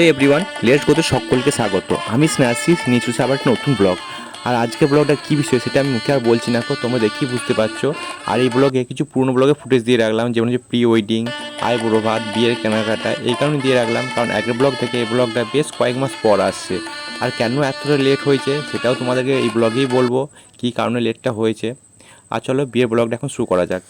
Hello everyone, let's গোতে সকলকে স্বাগত। আমি স্ন্যাসিস নিচু আবার একটা নতুন ব্লগ। আর আজকে ব্লগটা কী বিষয় সেটা আমি মুখে আর বলছি না তোমরা দেখি বুঝতে পারছ। আর এই ব্লগে কিছু পুরনো ব্লগে ফুটেজ দিয়ে রাখলাম, যেমন হচ্ছে প্রি ওয়েডিং আয় বুড়ো ভাত, বিয়ের কেনাকাটা, এই কারণে দিয়ে রাখলাম। কারণ আগের ব্লগ থেকে এই ব্লগটা বেশ কয়েক মাস পর আসছে। আর কেন এতটা লেট হয়েছে সেটাও তোমাদেরকে এই ব্লগেই বলব, কী কারণে লেটটা হয়েছে। আর চলো বিয়ের ব্লগটা এখন শুরু করা যাক।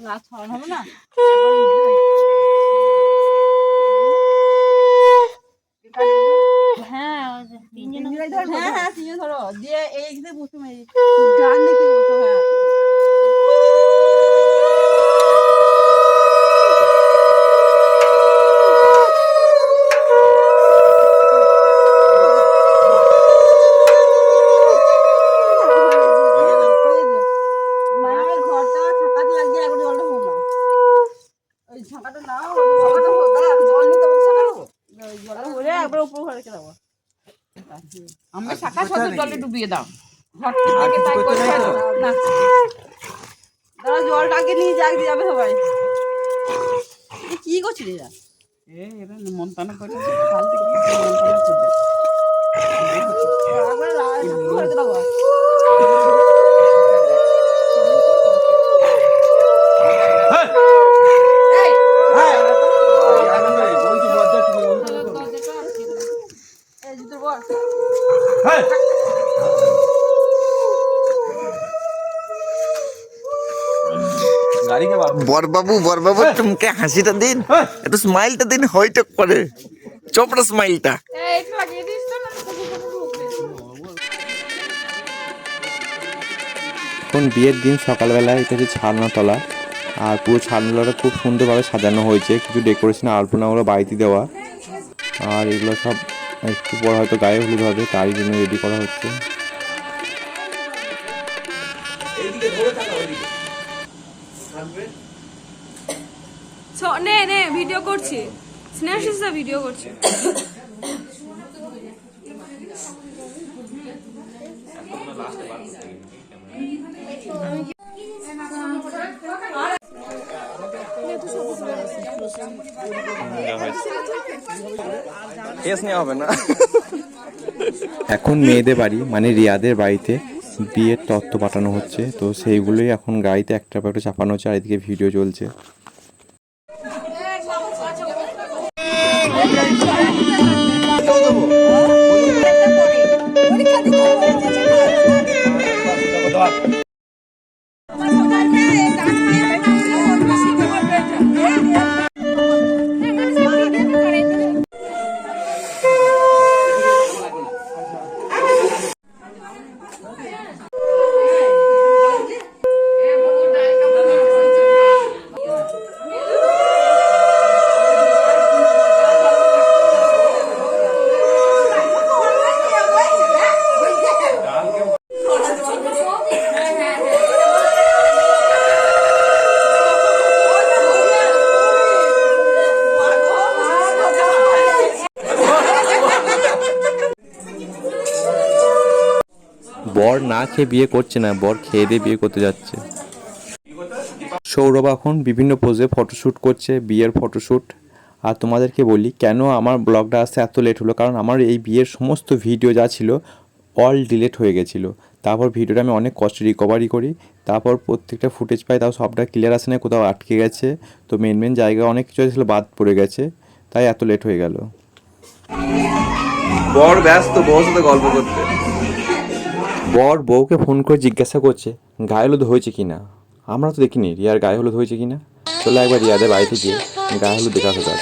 রাত ছড়ানো হবে না? হ্যাঁ তিনজন হ্যাঁ হ্যাঁ তিনজন ধরো। দিয়ে এই প্রথমে গান দেখে বলতো হ্যাঁ। একবার উপর ঘরে রেখে আমরা শাখা শত জলে ডুবিয়ে দাও। আগে তাই করতে পারো না দাঁড়া জলটা আগে নিয়ে যাক দিয়ে যাবে সবাই কি করছিস এরা টানা এরা মন্তানা করে বরবাবু বরবাবু একটু মুখে হাসিটা দিন? একটু স্মাইলটা দিন হয়তো করে। চোপড়া স্মাইলটা এখন বিয়ের দিন সকালবেলায় এটা হচ্ছে ছালনাতলা। আর পুরো ছালনাতলাটা খুব সুন্দরভাবে সাজানো হয়েছে। কিছু ডেকোরেশন আলপনাগুলো বাড়িতে দেওয়া। আর এগুলো সব একটু পর হয়তো গায়ে হলুদ হবে তারই জন্য রেডি করা হচ্ছে। নে নে ভিডিও করছি। স্নেহাশিসা ভিডিও করছি। হবে না। এখন মেয়েদের বাড়ি মানে রিয়াদের বাড়িতে বিয়ের তত্ত্ব পাঠানো হচ্ছে। তো সেইগুলোই এখন গাড়িতে একটা একটা চাপানো হচ্ছে আর এদিকে ভিডিও চলছে। পরীক্ষা বর না খেয়ে বিয়ে করছে না, বর খেয়ে দিয়ে বিয়ে করতে যাচ্ছে। সৌরভ এখন বিভিন্ন পোজে ফটোশ্যুট করছে, বিয়ের ফটোশ্যুট আর তোমাদেরকে বলি, কেন আমার ব্লগটা আসতে এত লেট হলো? কারণ আমার এই বিয়ের সমস্ত ভিডিও যা ছিল অল ডিলেট হয়ে গেছিল। তারপর ভিডিওটা আমি অনেক কষ্ট রিকভারি করি। তারপর প্রত্যেকটা ফুটেজ পাই, তাও সবটা ক্লিয়ার আসে না কোথাও আটকে গেছে। তো মেন মেন জায়গা অনেক কিছু ছিল বাদ পড়ে গেছে। তাই এত লেট হয়ে গেল। বর ব্যস্ত, বউর সাথে গল্প করতে। বর বউকে ফোন করে জিজ্ঞাসা করছে, গায়ে হলুদ হয়েছে কি না? আমরা তো দেখিনি। রিয়ার গায়ে হলুদ হয়েছে কি না? চলে একবার রিয়াদের বাড়িতে গিয়ে গায়ে হলুদ দেখা যাক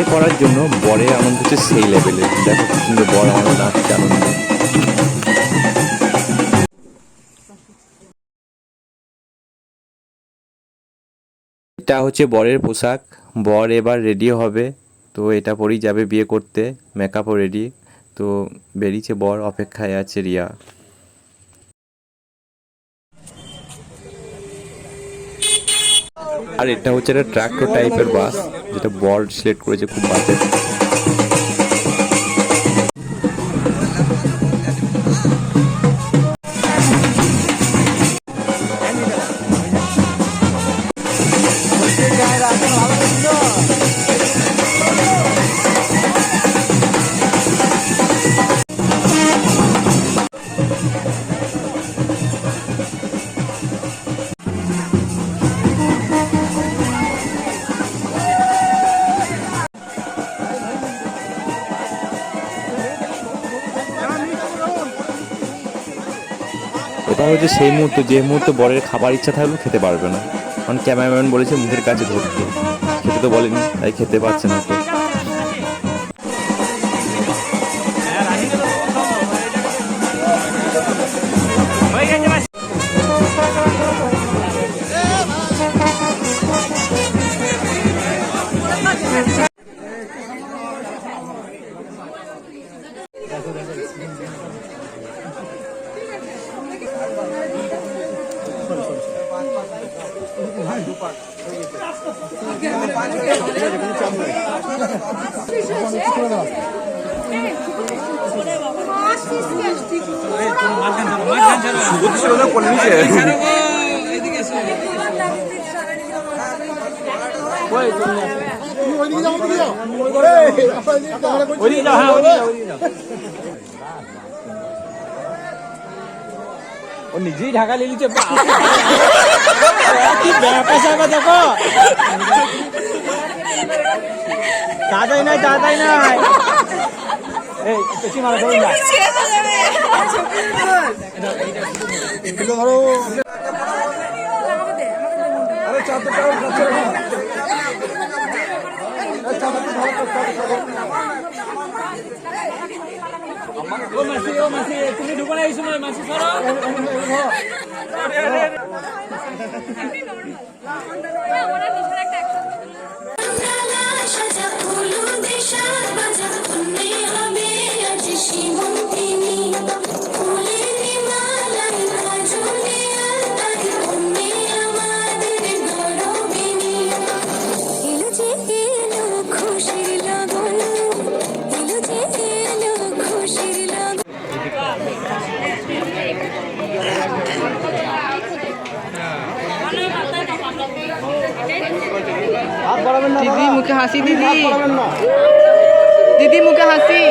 বিয়ে করার জন্য বরের আনন্দ হচ্ছে সেই লেভেলে দেখো সুন্দর বর আমার নাচছে আনন্দ। এটা হচ্ছে বরের পোশাক। বর এবার রেডি হবে। তো এটা পরেই যাবে বিয়ে করতে। মেকআপও রেডি তো বেরিয়েছে বর, অপেক্ষায় আছে রিয়া। আর এটা হচ্ছে একটা ট্রাক্টর টাইপের বাস যেটা বল সিলেক্ট করেছে খুব বাজে। এবার হচ্ছে সেই মুহূর্ত, যে মুহূর্তে বরের খাবার ইচ্ছা থাকলেও খেতে পারবে না। কারণ ক্যামেরাম্যান বলেছে মুখের কাছে ধরতে খেতে তো বলেনি, তাই খেতে পারছে না। তো ও নিজেই ঢাকা নিচ্ছে। কি ব্যাপার দেখো। দাদাই নাই দাদাই নাই। এই বেশি মারা ধরুন না। ও মাসি ও মাসি তুমি ঢুকো না এই মাসি সরো হাসি দিদি। দিদি মুখে হাসি।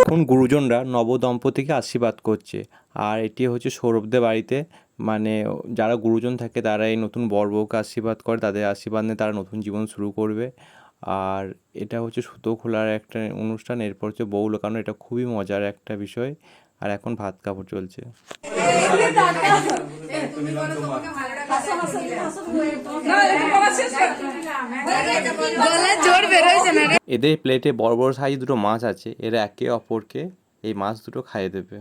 এখন গুরুজনরা নবদম্পতিকে আশীর্বাদ করছে। আর এটি হচ্ছে সৌরভদের বাড়িতে। মানে যারা গুরুজন থাকে, তারা এই নতুন বর বউকে আশীর্বাদ করে। তাদের আশীর্বাদ নিয়ে তারা নতুন জীবন শুরু করবে। আর এটা হচ্ছে সুতো খোলার একটা অনুষ্ঠান। এরপর হচ্ছে বউ লোকানো। এটা খুবই মজার একটা বিষয়। আর এখন ভাত কাপড় চলছে। এদের প্লেটে বড় বড় সাইজ দুটো মাছ আছে এরা একে অপরকে এই মাছ দুটো খাইয়ে দেবে।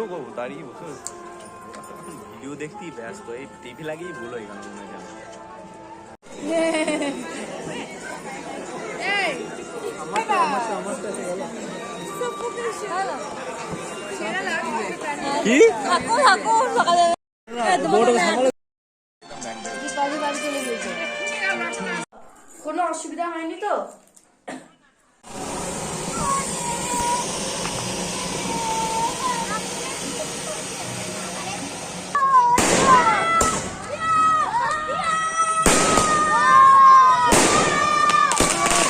উল্টো করব দাঁড়িয়ে বসে ভিডিও দেখতেই ব্যস্ত এই টিভি লাগিয়েই ভুল হয়ে গেল মনে হয় কি? কোনো অসুবিধা হয়নি তো?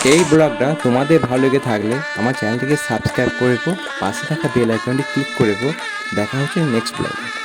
এই ব্লগটা তোমাদের ভালো লেগে থাকলে আমার চ্যানেলটিকে সাবস্ক্রাইব করে পাশে থাকা বেল আইকনটি ক্লিক করে দেখা হচ্ছে নেক্সট ব্লগে।